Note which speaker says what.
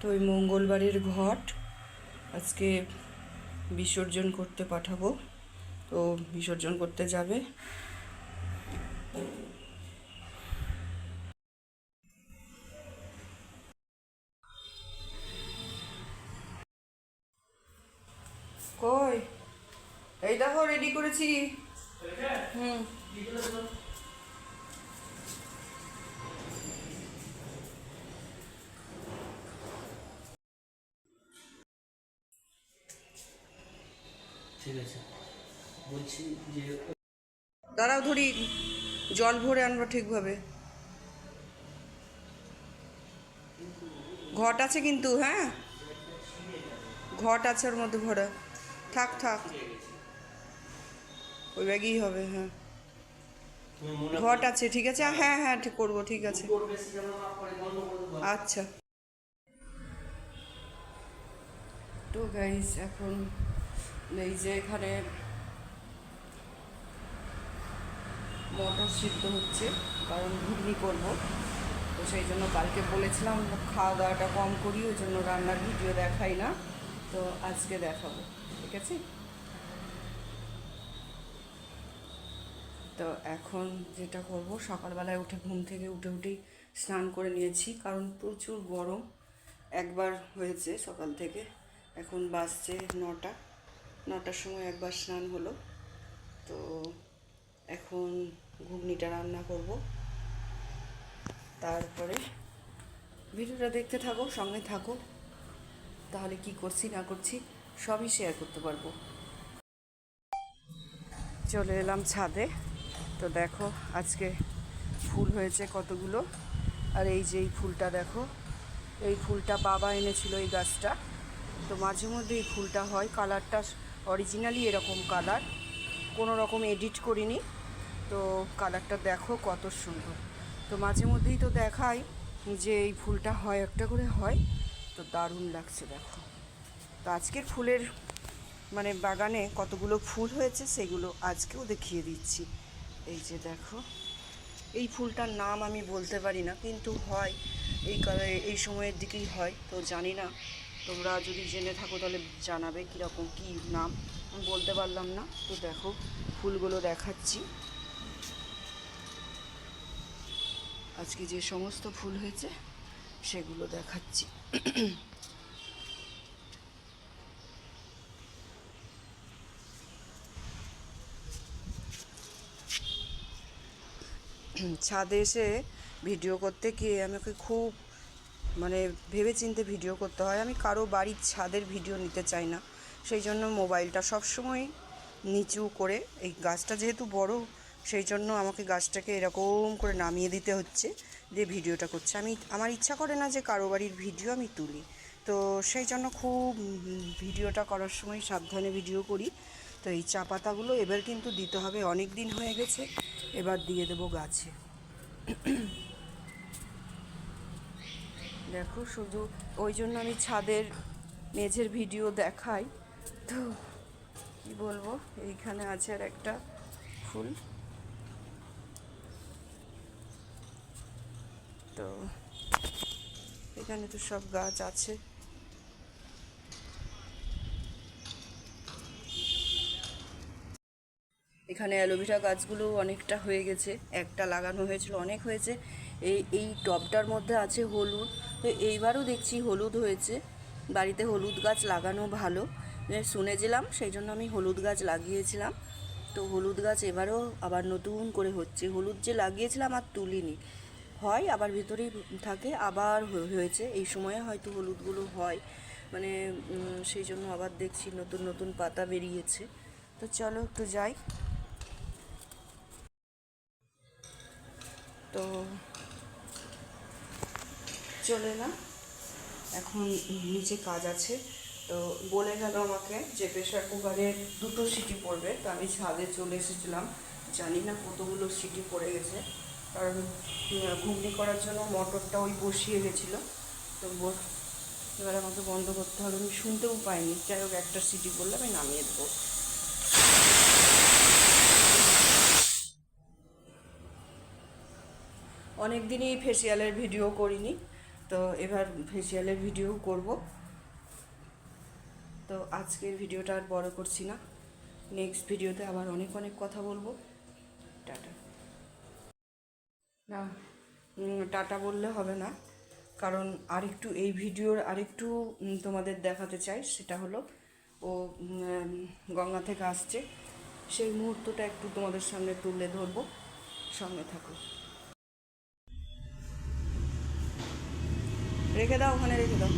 Speaker 1: তো ওই মঙ্গলবারের ঘট আজকে বিসর্জন করতে পাঠাবো। তো বিসর্জন করতে যাবে। কই? এই দেখো রেডি করেছি। হুম।
Speaker 2: ঠিক আছে। বলছি যে
Speaker 1: দাঁড়াও ধরি জল ভরে আনব ঠিকভাবে। ঘট আছে কিন্তু হ্যাঁ? ঘট আছে ওর মধ্যে ভরা। থাক থাক। ওই ব্যাগেই হবে হ্যাঁ। ঘট আছে ঠিক আছে? হ্যাঁ হ্যাঁ ঠিক করব ঠিক আছে। আচ্ছা। তো গাইস এখন এই যে এখানে মটর সিদ্ধ হচ্ছে, কারণ ঘুগনি করব। তো সেই জন্য কালকে বলেছিলাম খাওয়া দাওয়াটা কম করি, ওই জন্য রান্নার ভিডিও দেখাই না। তো আজকে দেখাবো, ঠিক আছে? তো এখন যেটা করব, সকালবেলায় উঠে ঘুম থেকে উঠে উঠেই স্নান করে নিয়েছি, কারণ প্রচুর গরম একবার হয়েছে সকাল থেকে। এখন বাজছে নটা। নটার সময় একবার স্নান হলো। তো এখন ঘুগনিটা রান্না করব। তারপরে ভিডিওটা দেখতে থাকো, সঙ্গে থাকো। তাহলে কি করছি, না করছি, সবই শেয়ার করতে পারব। চলে এলাম ছাদে। তো দেখো, আজকে ফুল হয়েছে কতগুলো। আর এই যে এই ফুলটা দেখো, এই ফুলটা বাবা এনেছিল এই গাছটা। তো মাঝে মধ্যে এই ফুলটা হয় কালারটা অরিজিনালি এরকম কালার। কোনো রকম এডিট করিনি। তো কালারটা দেখো কত সুন্দর। তো মাঝে মধ্যেই তো দেখাই যে এই ফুলটা হয়, একটা করে হয়। তো দারুণ লাগছে দেখো। তো আজকের ফুলের মানে বাগানে কতগুলো ফুল হয়েছে সেগুলো আজকেও দেখিয়ে দিচ্ছি। এই যে দেখো। এই ফুলটার নাম আমি বলতে পারি না, কিন্তু হয়। এই এই সময়ের দিকেই হয়, তো জানি না। তোমরা যদি জেনে থাকো তাহলে জানাবে কীরকম কী নাম। বলতে পারলাম না, তো দেখো, ফুলগুলো দেখাচ্ছি। আজকে যে সমস্ত ফুল হয়েছে, সেগুলো দেখাচ্ছি। ছাদে এসে ভিডিও করতে গিয়ে আমাকে খুব মানে ভেবে চিন্তে ভিডিও করতে হয়। আমি কারও বাড়ির ছাদের ভিডিও নিতে চাই না। সেই জন্য মোবাইলটা সবসময় নিচু করে এই গাছটা যেহেতু বড়, সেই জন্য আমাকে গাছটাকে এরকম করে নামিয়ে দিতে হচ্ছে, দিয়ে ভিডিওটা করছে। আমি, আমার ইচ্ছা করে না যে কারও বাড়ির ভিডিও আমি তুলি। তো সেই জন্য খুব ভিডিওটা করার সময় সাবধানে ভিডিও করি। তো এই চা পাতাগুলো এবার কিন্তু দিতে হবে। অনেক দিন হয়ে গেছে, এবার দিয়ে দেবো গাছে। দেখো, শুধু ওই জন্য আমি ছাদের মেঝের ভিডিও দেখাই। তো কি বলব, এইখানে আছে আর একটা ফুল। তো এখানে তো সব গাছ আছে। এখানে অ্যালোভেরা গাছগুলো অনেকটা হয়ে গেছে। একটা লাগানো হয়েছিল, অনেক হয়েছে। এই এই টবটার মধ্যে আছে হলুদ। তো এইবারও দেখছি হলুদ হয়েছে। বাড়িতে হলুদ গাছ লাগানো ভালো। শুনেছিলাম, সেই জন্য আমি হলুদ গাছ লাগিয়েছিলাম। তো হলুদ গাছ এবারও আবার নতুন করে হচ্ছে। হলুদ যে লাগিয়েছিলাম আর তুলিনি। হয়, আবার ভিতরেই থাকে, আবার হয়েছে। এই সময়ে হয়তো হলুদগুলো হয়। মানে সেই জন্য আবার দেখছি নতুন নতুন পাতা বেরিয়েছে। তো চলো একটু যাই। তো চলে না। এখন নিচে কাজ আছে। তো বলে গেল আমাকে যে প্রেশার কুকারে দুটো সিটি পড়বে। তো আমি ছাদে চলে এসেছিলাম। জানি না কতগুলো সিটি পড়ে গেছে। কারণ ঘুগনি করার জন্য মটরটা ওই বসিয়ে গেছিল তো এবার আমাকে বন্ধ করতে হবে। আমি শুনতেও পাইনি। যাই হোক, একটা সিটি পড়লে আমি নামিয়ে দেবো। অনেক দিনই ফেসিয়ালের ভিডিও করিনি। তো এবার ফেসিয়ালের ভিডিও করব। তো আজকের ভিডিওটা আর বড় করছি না। নেক্সট ভিডিওতে আবার অনেক অনেক কথা বলব। টাটা। না টাটা বললে হবে না। কারণ আরেকটু এই ভিডিওর আরেকটু তোমাদের দেখাতে চাই, সেটা হলো ও গঙ্গা থেকে আসছে। সেই মুহূর্তটা একটু তোমাদের সামনে তুলে ধরবো। সঙ্গে থাকো। রেখে দাও ওখানে রেখে দাও।